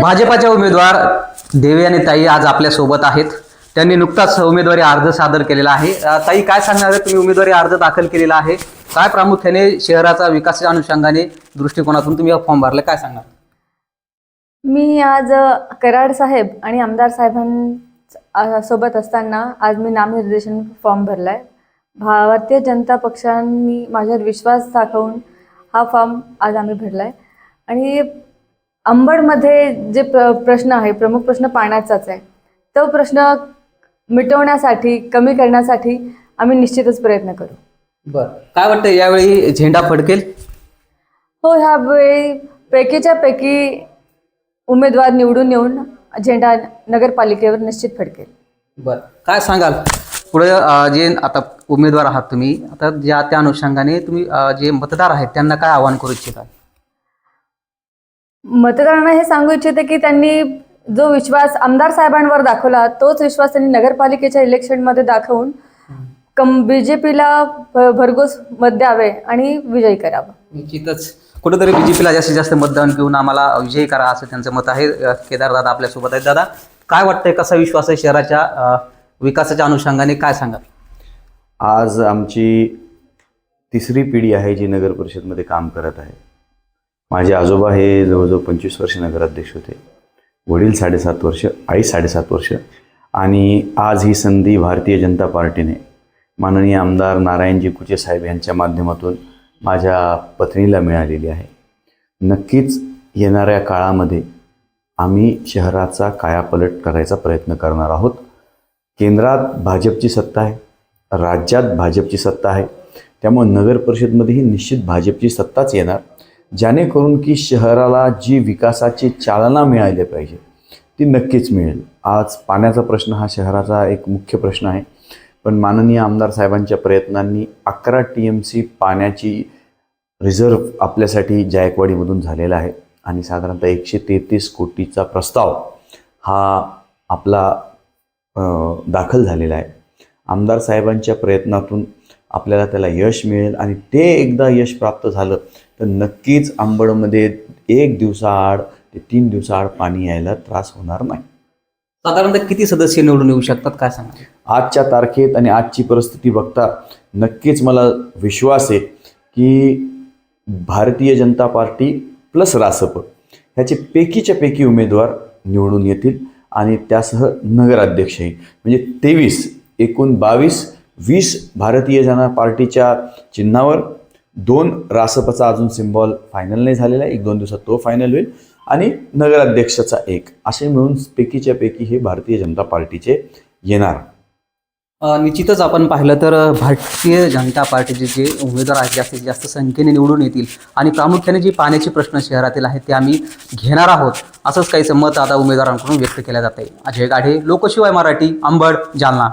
भाजपाच्या उमेदवार देवी आणि ताई आज आपल्यासोबत आहेत. त्यांनी नुकताच उमेदवारी अर्ज सादर केलेला आहे. ताई काय सांगणार आहे? तुम्ही उमेदवारी अर्ज दाखल केलेला आहे. काय प्रामुख्याने शहराचा विकासाच्या अनुषंगाने दृष्टिकोनातून तुम्ही हा फॉर्म भरला काय सांगणार? मी आज कराड साहेब आणि आमदार साहेबां सोबत असताना आज मी नामनिर्देशन फॉर्म भरला आहे भारतीय जनता पक्षांनी माझ्यावर विश्वास दाखवून हा फॉर्म आज आम्ही भरला आहे आणि अंबडमध्ये जे प्र प्रश्न आहे प्रमुख प्रश्न पाण्याचाच आहे तो प्रश्न मिटवण्यासाठी कमी करण्यासाठी आम्ही निश्चितच प्रयत्न करू. बरं. काय वाटतं यावेळी झेंडा फडकेल? हो ह्यावेळी पैकीच्या पैकी उमेदवार निवडून येऊन झेंडा नगरपालिकेवर निश्चित फडकेल. बरं. काय सांगाल? पुढे अ, जे आता उमेदवार आहात तुम्ही आता ज्या त्या अनुषंगाने तुम्ही अ, जे मतदार आहेत त्यांना काय आवाहन करू इच्छिता? मतदारांना हे सांगू इच्छिते की त्यांनी जो विश्वास आमदार साहेबांवर दाखवला तोच विश्वास त्यांनी नगरपालिकेच्या इलेक्शनमध्ये दाखवून कम बी जे पीला भरघोस मत द्यावे आणि विजयी करावं. निश्चितच. कुठेतरी बीजेपीला जास्तीत जास्त मतदान घेऊन आम्हाला विजयी करा असं त्यांचं मत आहे. केदार दादा आपल्यासोबत आहेत. दादा काय वाटतंय कसा विश्वास आहे शहराच्या विकासाच्या अनुषंगाने? काय सांगा आज आमची तिसरी पिढी आहे जी नगर परिषदमध्ये काम करत आहे. माझे आजोबा हे जवळजवळ पंचवीस वर्ष नगराध्यक्ष होते. वडील साडेसात वर्ष आई साडेसात वर्ष आणि आज ही संधी भारतीय जनता पार्टीने माननीय आमदार नारायणजी कुचे साहेब यांच्या माध्यमातून माझ्या पत्नीला मिळालेली आहे. नक्कीच येणाऱ्या काळामध्ये आम्ही शहराचा कायापलट करायचा प्रयत्न करणार आहोत. केंद्रात भाजपची सत्ता आहे राज्यात भाजपची सत्ता आहे त्यामुळे नगर परिषदमध्येही निश्चित भाजपची सत्ताच येणार. जेणेकरून की शहराला जी विकासाची चालना मिळाली पाहिजे ती नक्कीच मिळेल. आज पाण्याचा प्रश्न हा शहराचा एक मुख्य प्रश्न आहे. पण माननीय आमदार साहेबांच्या प्रयत्नांनी अकरा टी एम सी पाण्याची रिझर्व आपल्यासाठी जायकवाडीमधून झालेला आहे आणि साधारणतः एकशे तेहतीस कोटीचा प्रस्ताव हा आपला दाखल झालेला आहे. आमदार साहेबांच्या प्रयत्नातून आपल्याला त्याला यश मिळेल आणि ते एकदा यश प्राप्त झालं तर नक्कीच आंबडमध्ये एक दिवसाआड ते तीन दिवसाआड पाणी यायला त्रास होणार नाही. साधारणतः किती सदस्य निवडून येऊ शकतात काय सांगा आजच्या तारखेत आणि आजची परिस्थिती बघता नक्कीच मला विश्वास आहे की भारतीय जनता पार्टी प्लस रासप ह्याचे पैकीच्या पैकी उमेदवार निवडून येतील आणि त्यासह नगराध्यक्षही. म्हणजे तेवीस एकूण बावीस वीस भारतीय जनता पार्टीच्या चिन्हावर दोन रासपचा अजून सिम्बॉल फायनल नाही झालेला आहे. एक दोन दिवसात तो फायनल होईल. आणि नगराध्यक्षाचा एक. असे मिळून पैकीच्या पैकी हे भारतीय जनता पार्टीचे येणार. निश्चितच आपण पाहिलं तर भारतीय जनता पार्टीचे जे उमेदवार आहेत जास्तीत जास्त संख्येने निवडून येतील आणि प्रामुख्याने जे पाण्याचे प्रश्न शहरातील आहेत ते आम्ही घेणार आहोत असंच काहीचं मत आता उमेदवारांकडून व्यक्त केलं जात आहे. अजय गाढे लोकशिवाय मराठी अंबड जालना.